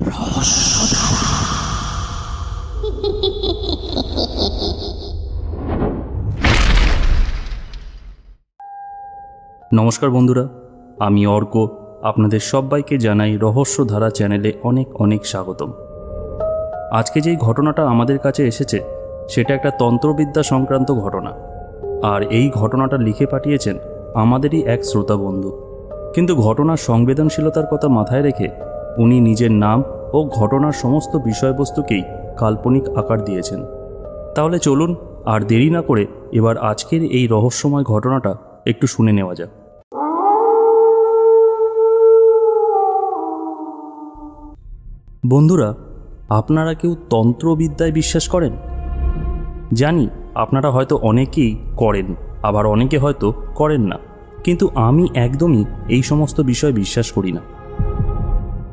নমস্কার বন্ধুরা, আমি অর্ক। আপনাদের সবাইকে জানাই রহস্যধারা চ্যানেলে অনেক অনেক স্বাগতম। আজকে যেই ঘটনাটা আমাদের কাছে এসেছে, সেটা একটা তন্ত্রবিদ্যা সংক্রান্ত ঘটনা। আর এই ঘটনাটা লিখে পাঠিয়েছেন আমাদেরই এক শ্রোতা বন্ধু। কিন্তু ঘটনার সংবেদনশীলতার কথা মাথায় রেখে উনি নিজের নাম ও ঘটনার সমস্ত বিষয়বস্তুকেই কাল্পনিক আকার দিয়েছেন। তাহলে চলুন আর দেরি না করে এবার আজকের এই রহস্যময় ঘটনাটা একটু শুনে নেওয়া যাক। বন্ধুরা, আপনারা কেউ তন্ত্রবিদ্যায় বিশ্বাস করেন? জানি, আপনারা হয়তো অনেকেই করেন, আবার অনেকে হয়তো করেন না। কিন্তু আমি একদমই এই সমস্ত বিষয় বিশ্বাস করি না।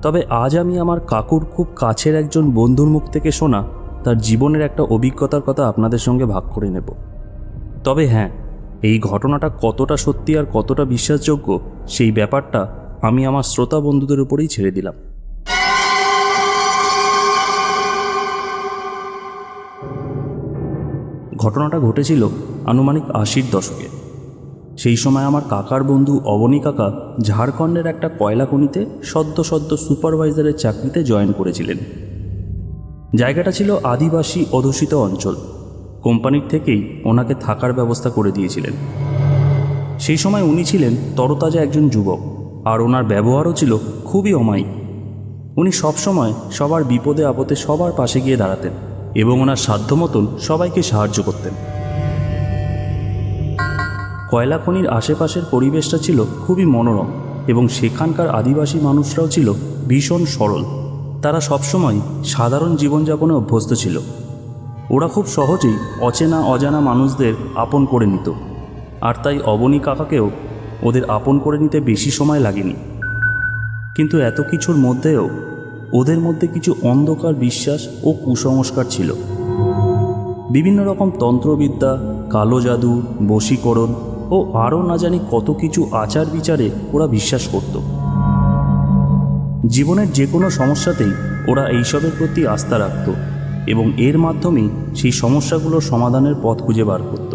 তবে আজ আমি আমার কাকুর খুব কাছের একজন বন্ধুর মুখ থেকে শোনা তার জীবনের একটা অভিজ্ঞতার কথা আপনাদের সঙ্গে ভাগ করে নেব। তবে হ্যাঁ এই ঘটনাটা কতটা সত্যি আর কতটা বিশ্বাসযোগ্য সেই ব্যাপারটা আমি আমার শ্রোতা বন্ধুদের উপরেই ছেড়ে দিলাম। ঘটনাটা ঘটেছিল আনুমানিক আশির দশকে। সেই সময় আমার কাকার বন্ধু অবনী কাকা ঝাড়খণ্ডের একটা কয়লা খনিতে সদ্য সদ্য সুপারভাইজারের চাকরিতে জয়েন করেছিলেন। জায়গাটা ছিল আদিবাসী অধ্যুষিত অঞ্চল। কোম্পানির থেকেই ওনাকে থাকার ব্যবস্থা করে দিয়েছিলেন। সেই সময় উনি ছিলেন তরতাজা একজন যুবক আর ওনার ব্যবহারও ছিল খুবই অমায়িক। উনি সবসময় সবার বিপদে আপদে সবার পাশে গিয়ে দাঁড়াতেন এবং ওনার সাধ্য মতন সবাইকে সাহায্য করতেন। কয়লা খনির আশেপাশের পরিবেশটা ছিল খুবই মনোরম এবং সেখানকার আদিবাসী মানুষরাও ছিল ভীষণ সরল। তারা সবসময় সাধারণ জীবনযাপনে অভ্যস্ত ছিল। ওরা খুব সহজেই অচেনা অজানা মানুষদের আপন করে নিত। আর তাই অবনী কাকাকেও ওদের আপন করে নিতে বেশি সময় লাগেনি। কিন্তু এত কিছুর মধ্যেও ওদের মধ্যে কিছু অন্ধকার বিশ্বাস ও কুসংস্কার ছিল। বিভিন্ন রকম তন্ত্রবিদ্যা, কালো জাদু, বশীকরণ ও আরও না জানি কত কিছু আচার বিচারে ওরা বিশ্বাস করত। জীবনের যে কোনো সমস্যাতেই ওরা এইসবের প্রতি আস্থা রাখত এবং এর মাধ্যমেই সেই সমস্যাগুলোর সমাধানের পথ খুঁজে বার করত।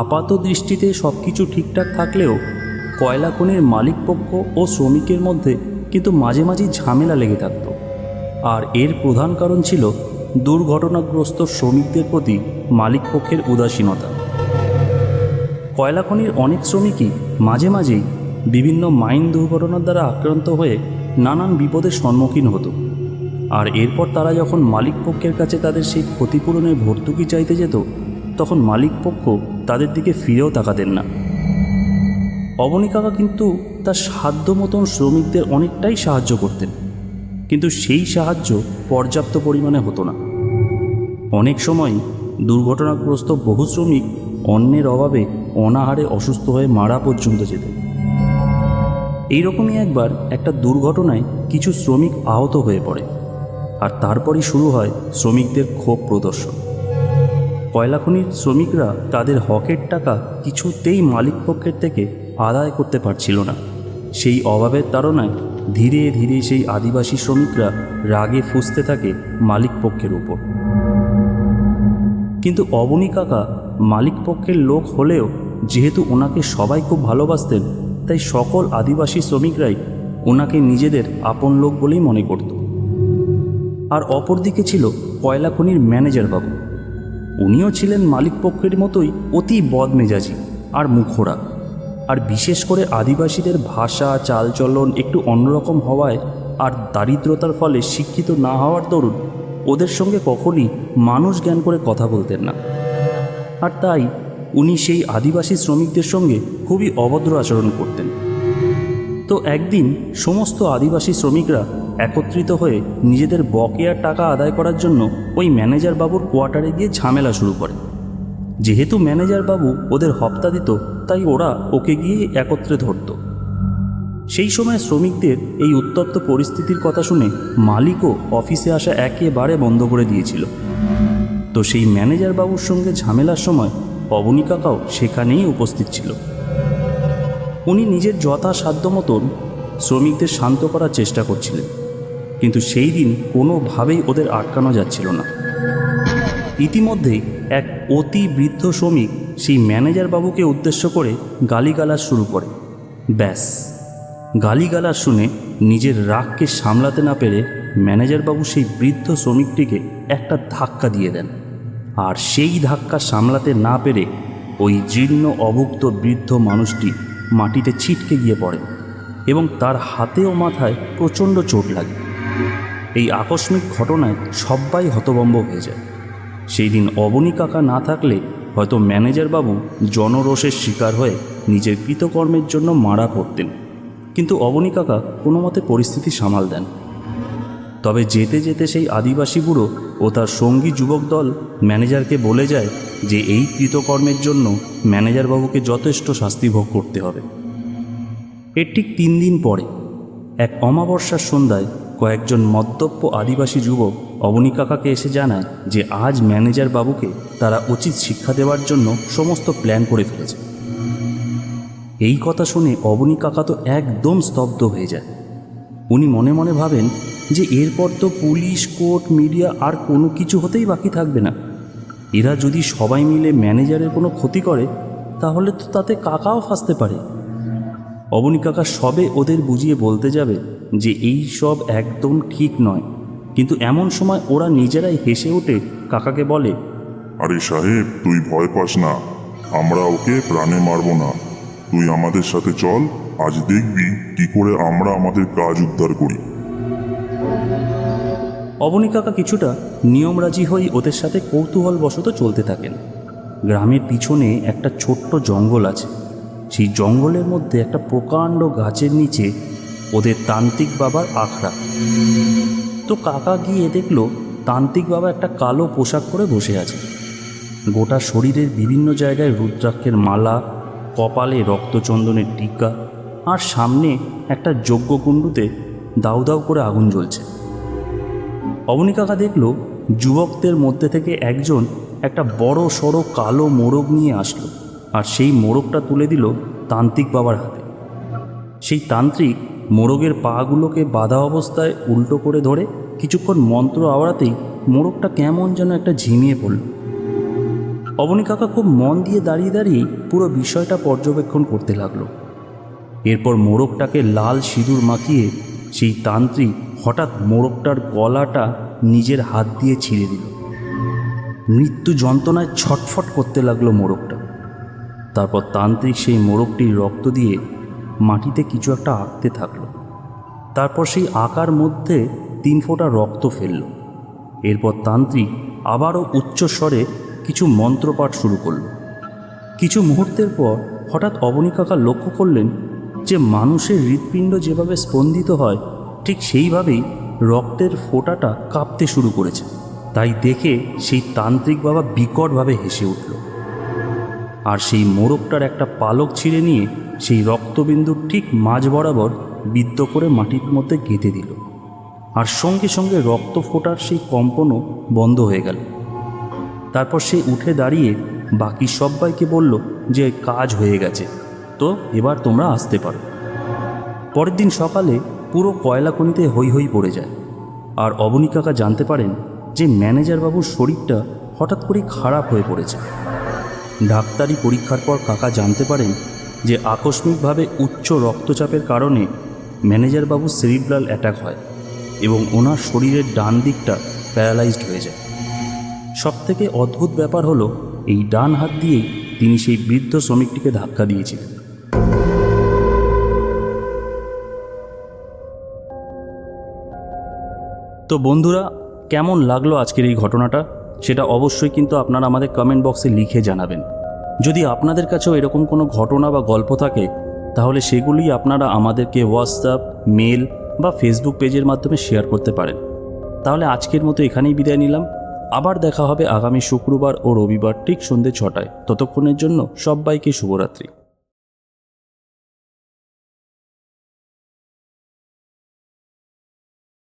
আপাত দৃষ্টিতে সব কিছু ঠিকঠাক থাকলেও কয়লা খনির মালিকপক্ষ ও শ্রমিকের মধ্যে কিন্তু মাঝে মাঝেই ঝামেলা লেগে থাকত। আর এর প্রধান কারণ ছিল দুর্ঘটনাগ্রস্ত শ্রমিকদের প্রতি মালিকপক্ষের উদাসীনতা। কয়লা খনির অনেক শ্রমিকই মাঝে মাঝেই বিভিন্ন মাইন দুর্ঘটনার দ্বারা আক্রান্ত হয়ে নানান বিপদের সম্মুখীন হতো। আর এরপর তারা যখন মালিকপক্ষের কাছে তাদের সেই ক্ষতিপূরণের ভর্তুকি চাইতে যেত, তখন মালিকপক্ষ তাদের দিকে ফিরেও তাকাতেন না। অবনী কাকা কিন্তু তার সাধ্য মতন শ্রমিকদের অনেকটাই সাহায্য করতেন, কিন্তু সেই সাহায্য পর্যাপ্ত পরিমাণে হতো না। অনেক সময় দুর্ঘটনাগ্রস্ত বহু শ্রমিক অন্যের অভাবে অনাহারে অসুস্থ হয়ে মারা পর্যন্ত যেতেন। এইরকমই একবার একটা দুর্ঘটনায় কিছু শ্রমিক আহত হয়ে পড়ে আর তারপরই শুরু হয় শ্রমিকদের ক্ষোভ প্রদর্শন। কয়লা খনির শ্রমিকরা তাদের হকের টাকা কিছুতেই মালিকপক্ষের থেকে আদায় করতে পারছিল না। সেই অভাবের তাড়নায় ধীরে ধীরে সেই আদিবাসী শ্রমিকরা রাগে ফুঁসতে থাকে মালিকপক্ষের উপর। কিন্তু অবনী কাকা মালিকপক্ষের লোক হলেও যেহেতু ওনাকে সবাই খুব ভালোবাসতেন, তাই সকল আদিবাসী শ্রমিকরাই ওনাকে নিজেদের আপন লোক বলেই মনে করত। আর অপরদিকে ছিল কয়লা খনির ম্যানেজার বাবু। উনিও ছিলেন মালিকপক্ষের মতোই অতি বদমেজাজি আর মুখোরা আর বিশেষ করে আদিবাসীদের ভাষা, চালচলন একটু অন্যরকম হওয়ায় আর দারিদ্রতার ফলে শিক্ষিত না হওয়ার দরুন ওদের সঙ্গে কখনই মানুষ জ্ঞান করে কথা বলতেন না। আর তাই উনি সেই আদিবাসী শ্রমিকদের সঙ্গে খুবই অভদ্র আচরণ করতেন। তো একদিন সমস্ত আদিবাসী শ্রমিকরা একত্রিত হয়ে নিজেদের বকেয়ার টাকা আদায় করার জন্য ওই ম্যানেজার বাবুর কোয়ার্টারে গিয়ে ঝামেলা শুরু করে। যেহেতু ম্যানেজার বাবু ওদের হপ্তা দিত, তাই ওরা ওকে গিয়ে একত্রে ধরত। সেই সময় শ্রমিকদের এই উত্তপ্ত পরিস্থিতির কথা শুনে মালিকও অফিসে আসা একেবারে বন্ধ করে দিয়েছিল। তো সেই ম্যানেজার বাবুর সঙ্গে ঝামেলার সময় অবনী কাকাও সেখানেই উপস্থিত ছিল। উনি নিজের যথাসাধ্য মতন শ্রমিকদের শান্ত করার চেষ্টা করছিলেন, কিন্তু সেই দিন কোনোভাবেই ওদের আটকানো যাচ্ছিল না। ইতিমধ্যেই এক অতি বৃদ্ধ শ্রমিক সেই ম্যানেজার বাবুকে উদ্দেশ্য করে গালিগালাজ শুরু করে। ব্যাস, গালিগালাজ শুনে নিজের রাগকে সামলাতে না পেরে ম্যানেজার বাবু সেই বৃদ্ধ শ্রমিকটিকে একটা ধাক্কা দিয়ে দেন। আর সেই ধাক্কা সামলাতে না পেরে ওই জীর্ণ অভুক্ত বৃদ্ধ মানুষটি মাটিতে ছিটকে গিয়ে পড়ে এবং তার হাতে ও মাথায় প্রচণ্ড চোট লাগে। এই আকস্মিক ঘটনায় সবাই হতভম্ব হয়ে যায়। সেই দিন অবনী কাকা না থাকলে হয়তো ম্যানেজার বাবু জনরোষের শিকার হয়ে নিজের কৃতকর্মের জন্য মারা পড়তেন। কিন্তু অবনী কাকা কোনো মতে পরিস্থিতি সামাল দেন। তবে যেতে যেতে সেই আদিবাসী বুড়ো ও তার সঙ্গী যুবক দল ম্যানেজারকে বলে যায় যে এই কৃতকর্মের জন্য ম্যানেজার বাবুকে যথেষ্ট শাস্তি ভোগ করতে হবে। এর ঠিক তিন দিন পরে, এক অমাবস্যার সন্ধ্যায় কয়েকজন মদ্যপ্য আদিবাসী যুবক অবনী কাকাকে এসে জানায় যে আজ ম্যানেজার বাবুকে তারা উচিত শিক্ষা দেওয়ার জন্য সমস্ত প্ল্যান করে ফেলেছে। এই কথা শুনে অবনী কাকা তো একদম স্তব্ধ হয়ে যায়। উনি মনে মনে ভাবেন যে এরপর তো পুলিশ, কোর্ট, মিডিয়া আর কোনো কিছু হতেই বাকি থাকবে না। এরা যদি সবাই মিলে ম্যানেজারের কোনো ক্ষতি করে, তাহলে তো তাতে কাকাও ফাঁসতে পারে। অবনী কাকা সবে ওদের বুঝিয়ে বলতে যাবে যে এই সব একদম ঠিক নয়। কিন্তু এমন সময় ওরা নিজেরাই হেসে ওঠে কাকাকে বলে, আরে সাহেব, তুই ভয় পাস না। আমরা ওকে প্রাণে মারবো না। তুই আমাদের সাথে চল, আজ দেখবি কি করে আমরা আমাদের কাজ উদ্ধার করি। অবনী কাকা কিছুটা নিয়মরাজি হয়ে ওদের সাথে কৌতূহলবশত চলতে থাকেন। গ্রামের পিছনে একটা ছোট্ট জঙ্গল আছে। সেই জঙ্গলের মধ্যে একটা প্রকাণ্ড গাছের নিচে ওদের তান্ত্রিক বাবার আখড়া। তো কাকা গিয়ে দেখল, তান্ত্রিক বাবা একটা কালো পোশাক পরে বসে আছে। গোটা শরীরের বিভিন্ন জায়গায় রুদ্রাক্ষের মালা কপালে রক্তচন্দনের টিকা আর সামনে একটা যজ্ঞকুণ্ডুতে দাউ দাউ করে আগুন জ্বলছে। অবনী কাকা দেখল যুবকদের মধ্যে থেকে একজন একটা বড় সড়ো কালো মোরগ নিয়ে আসলো আর সেই মোরগটা তুলে দিল তান্ত্রিক বাবার হাতে। সেই তান্ত্রিক মোরগের পাগুলোকে বাধা অবস্থায় উল্টো করে ধরে কিছুক্ষণ মন্ত্র আওড়াতেই মোরগটা কেমন যেন একটা ঝিমিয়ে পড়ল। অবনী কাকা খুব মন দিয়ে দাঁড়িয়ে দাঁড়িয়ে পুরো বিষয়টা পর্যবেক্ষণ করতে লাগল। এরপর মোরগটাকে লাল সিঁদুর মাখিয়ে সেই তান্ত্রিক হঠাৎ মোরগটার গলাটা নিজের হাত দিয়ে ছিঁড়ে দিল। মৃত্যু যন্ত্রণায় ছটফট করতে লাগল মোরগটা। তারপর তান্ত্রিক সেই মোরগটির রক্ত দিয়ে মাটিতে কিছু একটা আঁকতে থাকল। তারপর সেই আঁকার মধ্যে তিন ফোঁটা রক্ত ফেলল। এরপর তান্ত্রিক আবারও উচ্চস্বরে কিছু মন্ত্রপাঠ শুরু করল। কিছু মুহূর্তের পর হঠাৎ অবনী কাকা লক্ষ্য করলেন যে মানুষের হৃৎপিণ্ড যেভাবে স্পন্দিত হয়, ঠিক সেইভাবেই রক্তের ফোঁটাটা কাঁপতে শুরু করেছে। তাই দেখে সেই তান্ত্রিক বাবা বিকটভাবে হেসে উঠল। আর সেই মোরগটার একটা পালক ছিঁড়ে নিয়ে সেই রক্তবিন্দুর ঠিক মাঝ বরাবর বিদ্ধ করে মাটির মধ্যে গেঁথে দিল। আর সঙ্গে সঙ্গে রক্ত ফোটার সেই কম্পনও বন্ধ হয়ে গেল। তারপর সে উঠে দাঁড়িয়ে বাকি সবাইকে বলল, যে কাজ হয়ে গেছে, তো এবার তোমরা আসতে পারো। পরের দিন সকালে পুরো কয়লা খনিতে হই হই পড়ে যায়। আর অবনী কাকা জানতে পারেন যে ম্যানেজার বাবুর শরীরটা হঠাৎ করে খারাপ হয়ে পড়েছে। ডাক্তারি পরীক্ষার পর কাকা জানতে পারেন যে আকস্মিকভাবে উচ্চ রক্তচাপের কারণে ম্যানেজার বাবু সেরিব্রাল অ্যাটাক হয় এবং ওনার শরীরের ডান দিকটা প্যারালাইজড হয়ে যায়। সবথেকে অদ্ভুত ব্যাপার হলো, এই ডান হাত দিয়েই তিনি সেই বৃদ্ধ শ্রমিকটিকে ধাক্কা দিয়েছিলেন। তো বন্ধুরা, কেমন লাগল আজকের এই ঘটনাটা? সেটা অবশ্যই কিন্তু আপনারা আমাদের কমেন্ট বক্সে লিখে জানাবেন। যদি আপনাদের কাছেও এরকম কোনো ঘটনা বা গল্প থাকে, তাহলে সেগুলি আপনারা আমাদেরকে হোয়াটসঅ্যাপ মেল বা ফেসবুক পেজের মাধ্যমে শেয়ার করতে পারেন। তাহলে আজকের মতো এখানেই বিদায় নিলাম। আবার দেখা হবে আগামী শুক্রবার ও রবিবার ঠিক সন্ধ্যে ছটায়। ততক্ষণের জন্য সবাইকে শুভরাত্রি।